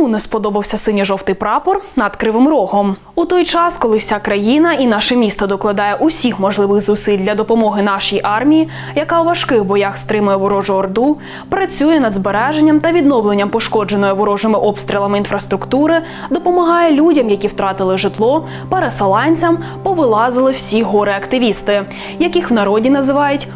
Кому не сподобався синьо-жовтий прапор над кривим рогом? У той час, коли вся країна і наше місто докладає усіх можливих зусиль для допомоги нашій армії, яка у важких боях стримує ворожу орду, працює над збереженням та відновленням пошкодженої ворожими обстрілами інфраструктури, допомагає людям, які втратили житло, переселенцям, повилазили всі гори активісти, яких в народі називають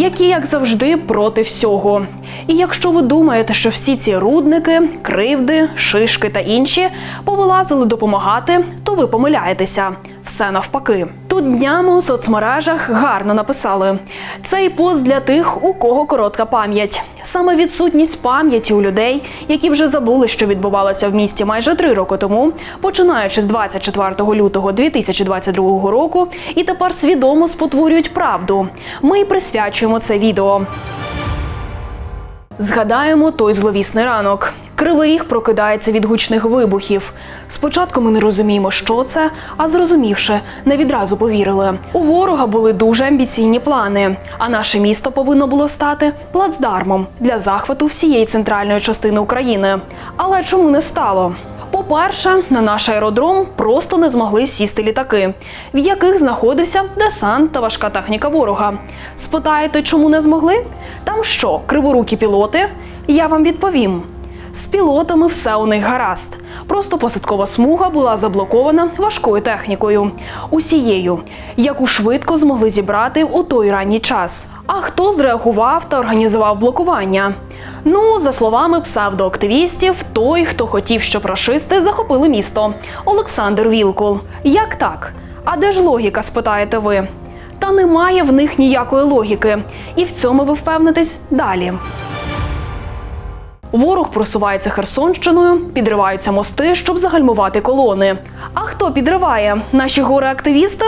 які, як завжди, проти всього. І якщо ви думаєте, що всі ці рудники, кривди, шишки та інші повилазили допомагати, то ви помиляєтеся. Все навпаки. Тут днями у соцмережах гарно написали: цей пост для тих, у кого коротка пам'ять. Саме відсутність пам'яті у людей, які вже забули, що відбувалося в місті майже три роки тому, починаючи з 24 лютого 2022 року, і тепер свідомо спотворюють правду. Ми присвячуємо це відео. Згадаємо той зловісний ранок. Кривий ріг прокидається від гучних вибухів. Спочатку ми не розуміємо, що це, а зрозумівши, не відразу повірили. У ворога були дуже амбіційні плани, а наше місто повинно було стати плацдармом для захвату всієї центральної частини України. Але чому не стало? По-перше, на наш аеродром просто не змогли сісти літаки, в яких знаходився десант та важка техніка ворога. Спитаєте, чому не змогли? Там що, криворукі пілоти? Я вам відповім. З пілотами все у них гаразд. Просто посадкова смуга була заблокована важкою технікою, усією, яку швидко змогли зібрати у той ранній час. А хто зреагував та організував блокування? Ну, за словами псевдоактивістів, той, хто хотів, щоб рашисти захопили місто Олександр Вілкул. Як так? А де ж логіка, спитаєте ви? Та немає в них ніякої логіки, і в цьому ви впевнитесь далі. Ворог просувається Херсонщиною, підриваються мости, щоб загальмувати колони. А хто підриває? Наші гори-активісти?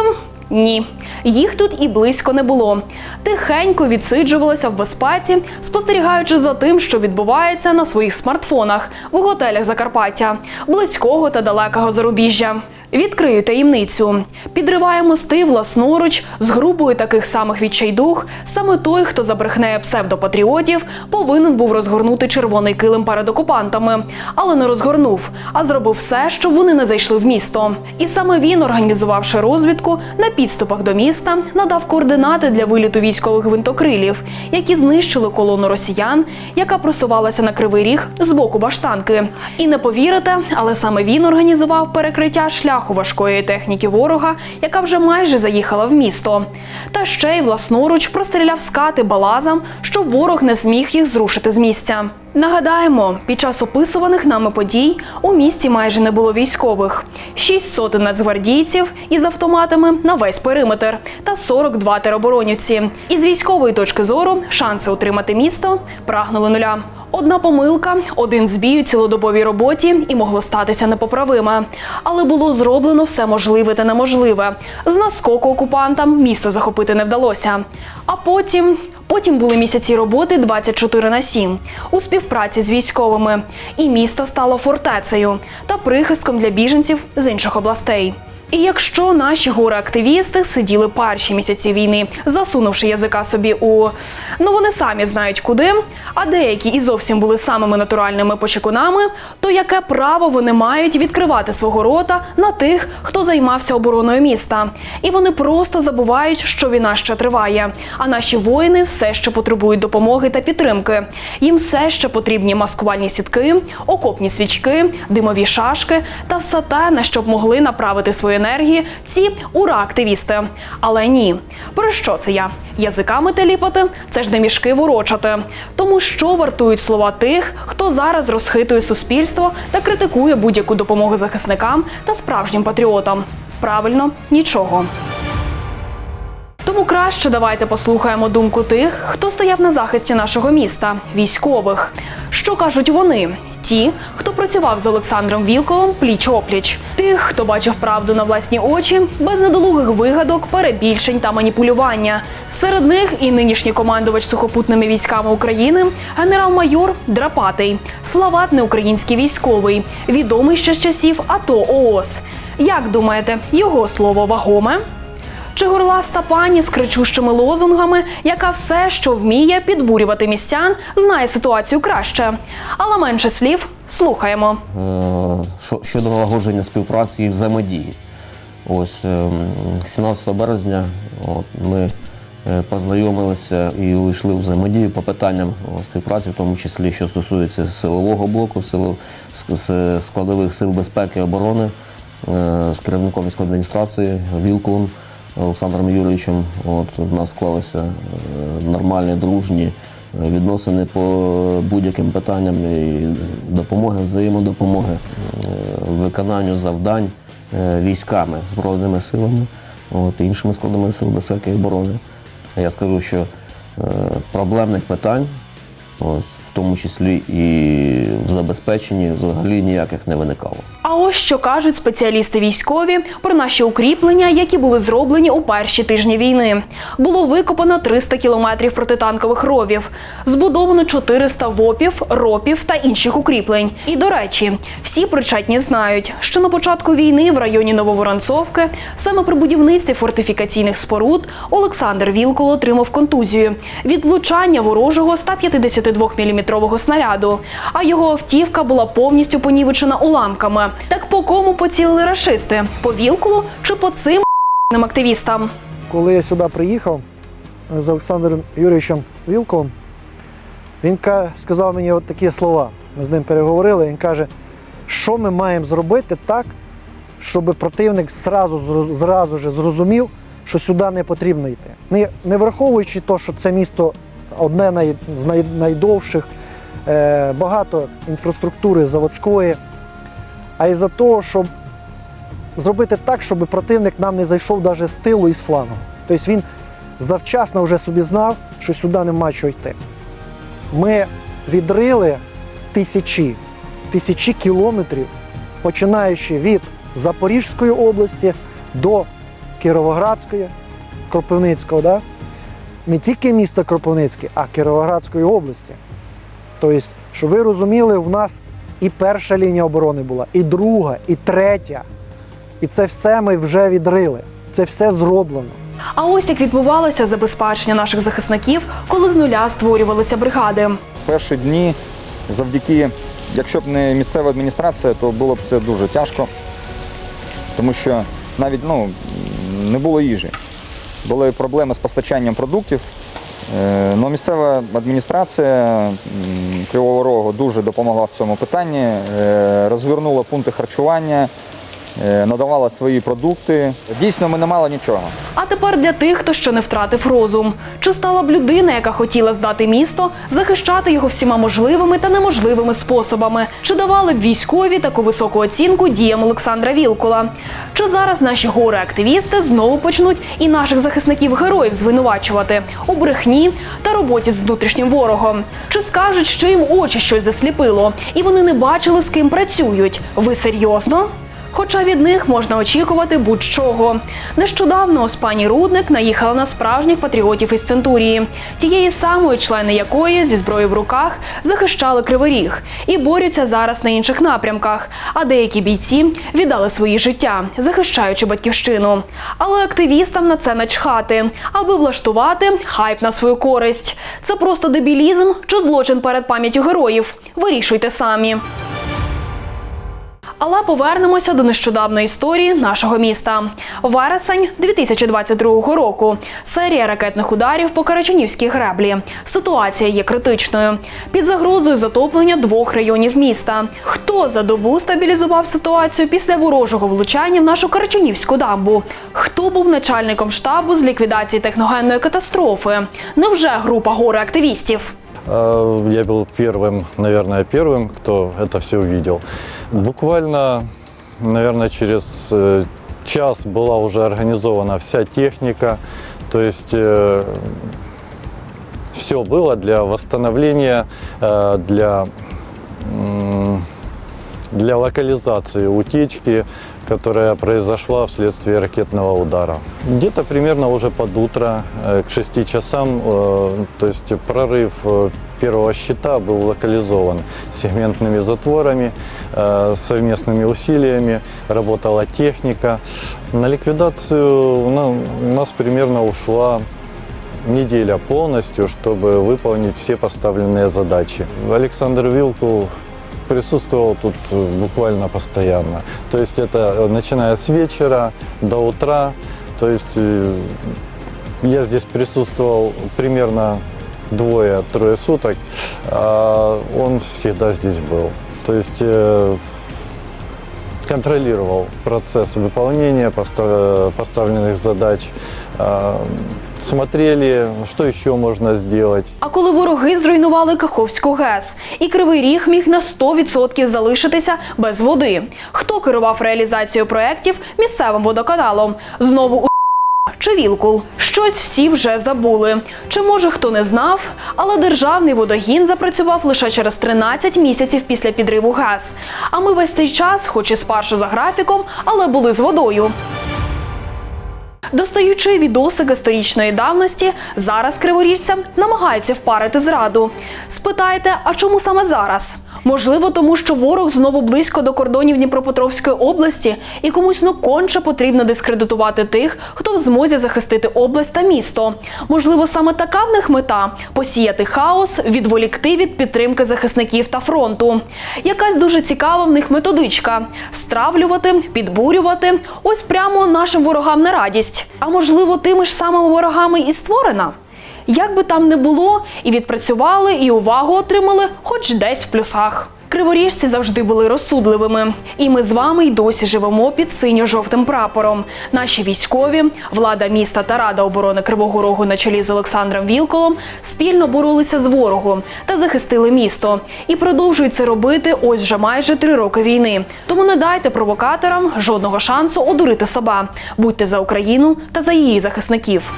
Ні, їх тут і близько не було. Тихенько відсиджувалися в безпеці, спостерігаючи за тим, що відбувається на своїх смартфонах в готелях Закарпаття, близького та далекого зарубіжжя. Відкрию таємницю. Підриває мости власноруч з групою таких самих відчайдух. Саме той, хто забрехнеє псевдопатріотів, повинен був розгорнути червоний килим перед окупантами, але не розгорнув, а зробив все, щоб вони не зайшли в місто. І саме він, організувавши розвідку на підступах до міста, надав координати для виліту військових гвинтокрилів, які знищили колону росіян, яка просувалася на кривий ріг з боку баштанки. І не повірите, але саме він організував перекриття шляху важкої техніки ворога, яка вже майже заїхала в місто. Та ще й власноруч простріляв скати балазам, щоб ворог не зміг їх зрушити з місця. Нагадаємо, під час описуваних нами подій у місті майже не було військових: шість сотень нацгвардійців із автоматами на весь периметр та 42 тероборонівці. Із військової точки зору шанси утримати місто прагнули нуля. Одна помилка, один збій у цілодобовій роботі і могло статися непоправиме. Але було зроблено все можливе та неможливе. З наскоку окупантам місто захопити не вдалося. А потім. Потім були місяці роботи 24 на 7 у співпраці з військовими, і місто стало фортецею та прихистком для біженців з інших областей. І якщо наші гори-активісти сиділи перші місяці війни, засунувши язика собі у ну вони самі знають куди, а деякі і зовсім були самими натуральними почекунами, то яке право вони мають відкривати свого рота на тих, хто займався обороною міста? І вони просто забувають, що війна ще триває. А наші воїни все ще потребують допомоги та підтримки. Їм все ще потрібні маскувальні сітки, окопні свічки, димові шашки та все те, на що б могли направити свої енергії ці ура-активісти. Але ні, про що це я? Язиками теліпати це ж не мішки ворочати. Тому що вартують слова тих, хто зараз розхитує суспільство та критикує будь-яку допомогу захисникам та справжнім патріотам. Правильно, нічого. Тому краще давайте послухаємо думку тих, хто стояв на захисті нашого міста, військових. Що кажуть вони? Ті, хто працював з Олександром Вілковим пліч-опліч, тих, хто бачив правду на власні очі, без недолугих вигадок, перебільшень та маніпулювання. Серед них і нинішній командувач сухопутними військами України, генерал-майор Драпатий, славетний український військовий, відомий ще з часів АТО ООС. Як думаєте, його слово вагоме? Чи горласта пані з кричущими лозунгами, яка все, що вміє підбурювати містян, знає ситуацію краще, але менше слів, Слухаємо. Е, що- щодо налагодження співпраці і взаємодії. Ось ем, 17 березня от, ми е, познайомилися і увійшли у взаємодію по питанням співпраці, в тому числі, що стосується силового блоку, складових сил безпеки і оборони е, з керівником військової адміністрації Вілкулом Олександром Юрійовичем. От, у нас склалися е, нормальні, дружні е, відносини по будь-яким питанням і допомоги, взаємодопомоги, е, виконанню завдань військами, збройними силами, от, іншими складами сил безпеки і оборони. Я скажу, що проблемних питань, ось, в тому числі і в забезпеченні, взагалі ніяких не виникало. А ось що кажуть спеціалісти військові про наші укріплення, які були зроблені у перші тижні війни. Було викопано 300 кілометрів протитанкових ровів, збудовано 400 вопів, ропів та інших укріплень. І до речі, всі причетні знають, що на початку війни в районі Нововоронцовки саме при будівництві фортифікаційних споруд Олександр Вілкул отримав контузію від влучання ворожого 152-мм снаряду, а його автівка була повністю понівечена уламками. Так по кому поцілили рашисти? По Вілкулу чи по цим активістам? Коли я сюди приїхав з Олександром Юрійовичем Вілковим, він сказав мені от такі слова. Ми з ним переговорили. Він каже, що ми маємо зробити так, щоб противник зразу, зразу ж зрозумів, що сюди не потрібно йти. Не, не враховуючи те, що це місто одне з най, найдовших, е, багато інфраструктури заводської, а й за того, щоб зробити так, щоб противник нам не зайшов навіть з тилу і з флангу. Тобто він завчасно вже собі знав, що сюди нема чого йти. Ми відрили тисячі, тисячі кілометрів, починаючи від Запорізької області до Кіровоградської, Кропивницького, да? не тільки міста Кропивницьке, а Кіровоградської області. Тобто, щоб ви розуміли, в нас і перша лінія оборони була, і друга, і третя. І це все ми вже відрили. Це все зроблено. А ось як відбувалося забезпечення наших захисників, коли з нуля створювалися бригади. перші дні завдяки, якщо б не місцева адміністрація, то було б це дуже тяжко, тому що навіть ну, не було їжі. Були проблеми з постачанням продуктів. Е, Ну, місцева адміністрація Кривого Рогу дуже допомогла в цьому питанні, е, розвернула пункти харчування, надавала свої продукти. Дійсно, ми не мали нічого. А тепер для тих, хто ще не втратив розум. Чи стала б людина, яка хотіла здати місто, захищати його всіма можливими та неможливими способами? Чи давали б військові таку високу оцінку діям Олександра Вілкула? Чи зараз наші горе-активісти знову почнуть і наших захисників героїв звинувачувати у брехні та роботі з внутрішнім ворогом? Чи скажуть, що їм очі щось засліпило, і вони не бачили, з ким працюють? Ви серйозно? Хоча від них можна очікувати будь-чого. Нещодавно ось пані Рудник наїхала на справжніх патріотів із Центурії, тієї самої члени якої зі зброєю в руках захищали Кривий Ріг і борються зараз на інших напрямках. А деякі бійці віддали свої життя, захищаючи батьківщину. Але активістам на це начхати, аби влаштувати хайп на свою користь. Це просто дебілізм чи злочин перед пам'яттю героїв. Вирішуйте самі. Але повернемося до нещодавної історії нашого міста. Вересень 2022 року. Серія ракетних ударів по Карачунівській греблі. Ситуація є критичною. Під загрозою затоплення двох районів міста. Хто за добу стабілізував ситуацію після ворожого влучання в нашу Карачунівську дамбу? Хто був начальником штабу з ліквідації техногенної катастрофи? Невже група горе активістів? Э, Я был первым, наверное, первым, кто это все увидел. Буквально, наверное, через э, час была уже организована вся техника, то есть все было для восстановления, э, для, для локализации утечки, которая произошла вследствие ракетного удара. Где-то примерно уже под утро, э, к 6 часам, э, то есть прорыв э, первого щита был локализован сегментными затворами, э, совместными усилиями, работала техника. На ликвидацию у на- у нас примерно ушла неделя полностью, чтобы выполнить все поставленные задачи. Александр Вилкул присутствовал тут э, буквально постоянно. То есть это э, начиная с вечера до утра. То есть я здесь присутствовал примерно двое-трое суток, а он всегда здесь был. То есть э, контролировал процесс выполнения постав- поставленных задач, а, смотрели, что еще можно сделать. А коли вороги зруйнували Каховську ГЕС, і Кривий Ріг міг на 100% залишитися без води. Хто керував реалізацією проєктів місцевим водоканалом? Знову у Чи Вілкул? Щось всі вже забули. Чи може хто не знав? Але державний водогін запрацював лише через 13 місяців після підриву ГЕС. А ми весь цей час, хоч і спершу за графіком, але були з водою. Достаючи відосики сторічної давності, зараз криворіжцям намагаються впарити зраду. Спитайте, а чому саме зараз? Можливо, тому що ворог знову близько до кордонів Дніпропетровської області, і комусь ну конче потрібно дискредитувати тих, хто в змозі захистити область та місто. Можливо, саме така в них мета посіяти хаос, відволікти від підтримки захисників та фронту. Якась дуже цікава в них методичка: стравлювати, підбурювати. Ось прямо нашим ворогам на радість. А можливо, тими ж самими ворогами і створена. Як би там не було, і відпрацювали, і увагу отримали, хоч десь в плюсах. Криворіжці завжди були розсудливими, і ми з вами й досі живемо під синьо-жовтим прапором. Наші військові, влада міста та рада оборони Кривого Рогу на чолі з Олександром Вілколом спільно боролися з ворогом та захистили місто. І продовжують це робити ось вже майже три роки війни. Тому не дайте провокаторам жодного шансу одурити себе. Будьте за Україну та за її захисників.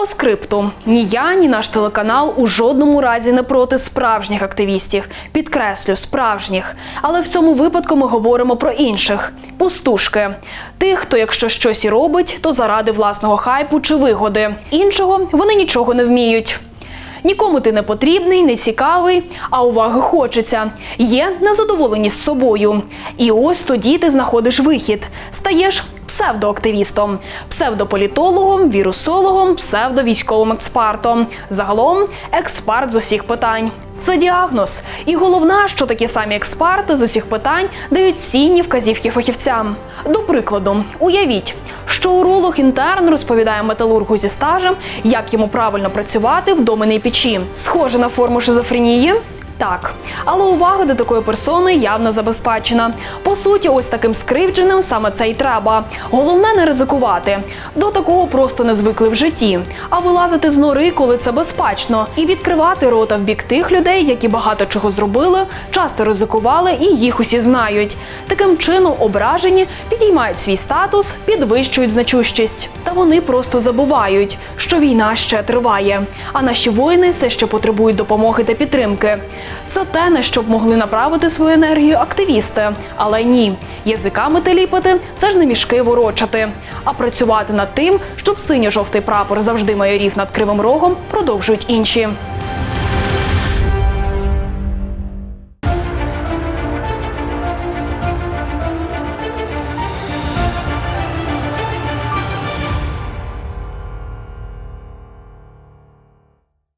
По скрипту ні я, ні наш телеканал у жодному разі не проти справжніх активістів. Підкреслю, справжніх. Але в цьому випадку ми говоримо про інших пустушки. Тих, хто, якщо щось і робить, то заради власного хайпу чи вигоди. Іншого вони нічого не вміють. Нікому ти не потрібний, не цікавий, а уваги хочеться. Є незадоволеність собою. І ось тоді ти знаходиш вихід, стаєш псевдоактивістом, псевдополітологом, вірусологом, псевдовійськовим експертом. Загалом експерт з усіх питань. Це діагноз. І головне, що такі самі експерти з усіх питань дають цінні вказівки фахівцям. До прикладу, уявіть, що уролог інтерн розповідає металургу зі стажем, як йому правильно працювати в доменній печі. Схоже на форму шизофренії. Так, але увага до такої персони явно забезпечена. По суті, ось таким скривдженим саме це й треба. Головне не ризикувати. До такого просто не звикли в житті, а вилазити з нори, коли це безпечно, і відкривати рота в бік тих людей, які багато чого зробили, часто ризикували і їх усі знають. Таким чином ображені підіймають свій статус, підвищують значущість. Та вони просто забувають, що війна ще триває, а наші воїни все ще потребують допомоги та підтримки. Це те, на що б могли направити свою енергію активісти. Але ні, язиками теліпати це ж не мішки ворочати. А працювати над тим, щоб синьо-жовтий прапор завжди майорів над кривим рогом, продовжують інші.